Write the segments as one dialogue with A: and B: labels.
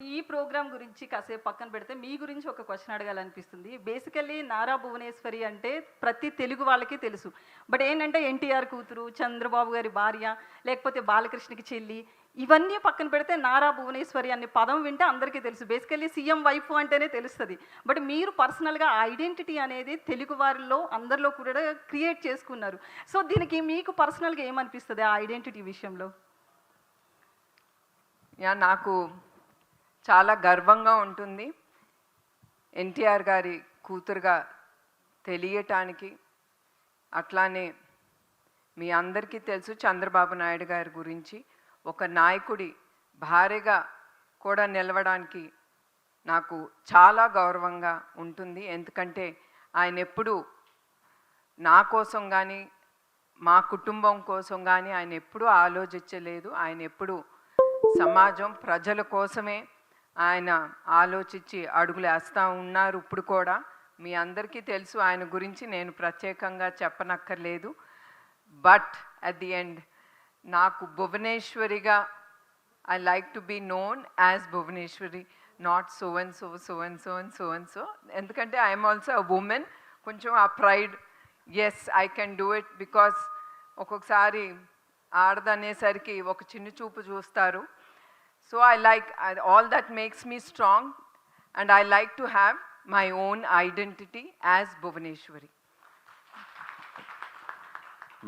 A: ఈ ప్రోగ్రామ్ గురించి కాసేపు పక్కన పెడితే మీ గురించి ఒక క్వశ్చన్ అడగాలనిపిస్తుంది. బేసికల్లీ నారా భువనేశ్వరి అంటే ప్రతి తెలుగు వాళ్ళకి తెలుసు. బట్ ఏంటంటే ఎన్టీఆర్ కూతురు చంద్రబాబు గారి భార్య లేకపోతే బాలకృష్ణకి చెల్లి ఇవన్నీ పక్కన పెడితే నారా భువనేశ్వరి అనే పదం వింటే అందరికీ తెలుసు. బేసికల్లీ సీఎం వైఫ్ అంటేనే తెలుస్తుంది. బట్ మీరు పర్సనల్గా ఐడెంటిటీ అనేది తెలుగు వారిలో అందరిలో కూడా క్రియేట్ చేసుకున్నారు. సో దీనికి మీకు పర్సనల్గా ఏమనిపిస్తుంది ఆ ఐడెంటిటీ విషయంలో?
B: యా నాకు చాలా గర్వంగా ఉంటుంది. ఎన్టీఆర్ గారి కూతురుగా తెలియటానికి అట్లానే మీ అందరికీ తెలుసు చంద్రబాబు నాయుడు గారి గురించి. ఒక నాయకుడి భార్యగా కూడా నిలవడానికి నాకు చాలా గౌరవంగా ఉంటుంది. ఎందుకంటే ఆయన ఎప్పుడు నా కోసం కానీ మా కుటుంబం కోసం కానీ ఆయన ఎప్పుడూ ఆలోచించలేదు. ఆయన ఎప్పుడు సమాజం ప్రజల కోసమే ఆయన ఆలోచించి అడుగులేస్తూ ఉన్నారు ఇప్పుడు కూడా. మీ అందరికీ తెలుసు ఆయన గురించి నేను ప్రత్యేకంగా చెప్పనక్కర్లేదు. బట్ అట్ ది ఎండ్ నాకు భువనేశ్వరిగా I like to be known as Bhuvaneshwari not so and so so and so and so and so ఎందుకంటే ఐఎమ్ ఆల్సో అ ఉమెన్ కొంచెం ఆ pride yes I can do it because ఒక్కొక్కసారి ఆడదనేసరికి ఒక చిన్న చూపు చూస్తారు. So I like all that makes me strong and I like to have my own identity as Bhuvaneshwari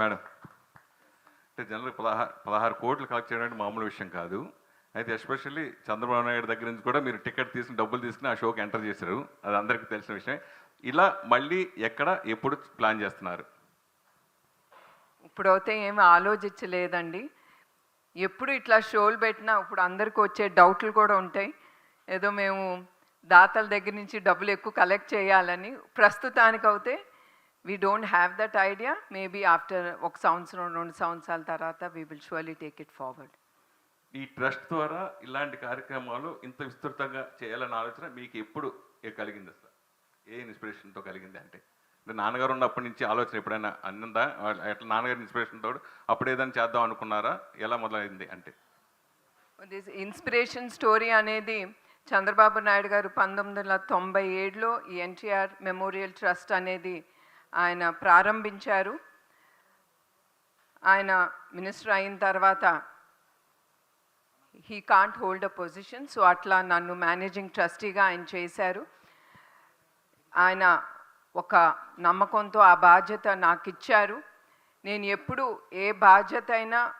C: madam అంటే జనరల్ పదహారు పదహారు కోట్లు కలెక్ట్ చేయడం మామూలు విషయం కాదు. అయితే ఎస్పెషల్లీ చంద్రబాబు నాయుడు దగ్గర నుంచి కూడా మీరు టికెట్ తీసుకుని డబ్బులు తీసుకుని ఆ షోకి ఎంటర్ చేశారు. అది అందరికీ తెలిసిన విషయం ఇలా మళ్ళీ ఎక్కడ ఎప్పుడు ప్లాన్ చేస్తున్నారు?
B: ఇప్పుడైతే ఏమి ఆలోచించలేదండి. ఎప్పుడు ఇట్లా షోలు పెట్టినా ఇప్పుడు అందరికి వచ్చే డౌట్లు కూడా ఉంటాయి. ఏదో మేము దాతల దగ్గర నుంచి డబ్బులు ఎక్కువ కలెక్ట్ చేయాలని ప్రస్తుతానికి అయితే we don't have that idea maybe after ఒక సంవత్సరం రెండు సంవత్సరాల తర్వాత we will surely take it forward
C: ఈ ట్రస్ట్ ద్వారా ఇలాంటి కార్యక్రమాలు ఇంత విస్తృతంగా చేయాలన్న ఆలోచన మీకు ఎప్పుడు కలిగింది అసలు? ఏ ఇన్స్పిరేషన్తో కలిగింది అంటే? అంటే నాన్నగారు ఉన్నప్పటి నుంచి ఆలోచన ఎప్పుడైనా అన్నందా ఎట్లా నాన్నగారి ఇన్స్పిరేషన్ తోడు అప్పుడు ఏదైనా చేద్దాం అనుకున్నారా? ఎలా మొదలైంది అంటే?
B: ఇన్స్పిరేషన్ స్టోరీ అనేది చంద్రబాబు నాయుడు గారు పంతొమ్మిది వందల తొంభై ఏడులో ఈ ఎన్టీఆర్ మెమోరియల్ ట్రస్ట్ అనేది ఆయన ప్రారంభించారు. ఆయన మినిస్టర్ అయిన తర్వాత he can't hold a position so అట్లా నన్ను మేనేజింగ్ ట్రస్టీగా ఆయన చేశారు. ఆయన ఒక నమ్మకంతో ఆ బాధ్యత నాకు ఇచ్చారు నేను ఎప్పుడు ఏ బాధ్యత అయినా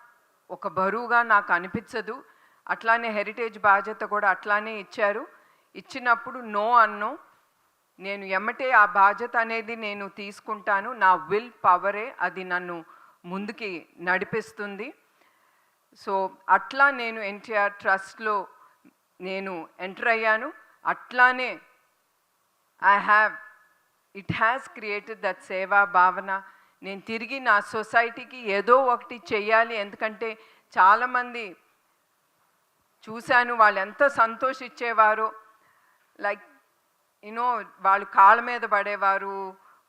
B: ఒక బరువుగా నాకు అనిపించదు అట్లానే హెరిటేజ్ బాధ్యత కూడా అట్లానే ఇచ్చారు. ఇచ్చినప్పుడు నో అన్నో. నేను ఎమ్మటే ఆ బాధ్యత అనేది నేను తీసుకుంటాను. నా విల్ పవరే అది నన్ను ముందుకి నడిపిస్తుంది. సో అట్లా నేను ఎన్టీఆర్ ట్రస్ట్లో నేను ఎంటర్ అయ్యాను. అట్లానే I have it has created that సేవా భావన నేను తిరిగి నా సొసైటీకి ఏదో ఒకటి చేయాలి ఎందుకంటే చాలామంది చూశాను వాళ్ళు ఎంత సంతోషించేవారో. లైక్ యునో వాళ్ళు కాళ్ళ మీద పడేవారు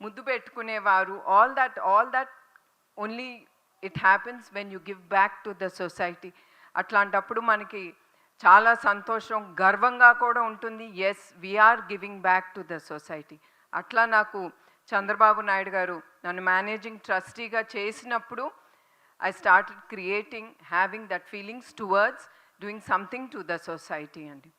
B: ముద్దు పెట్టుకునేవారు. All that all that only it happens when you give back to the society అట్లాంటప్పుడు మనకి చాలా సంతోషం గర్వంగా కూడా ఉంటుంది. Yes we are giving back to the society అట్లా నాకు చంద్రబాబు నాయుడు గారు నన్ను మేనేజింగ్ ట్రస్టీగా చేసినప్పుడు I started creating having that feelings towards doing something to the society అండి.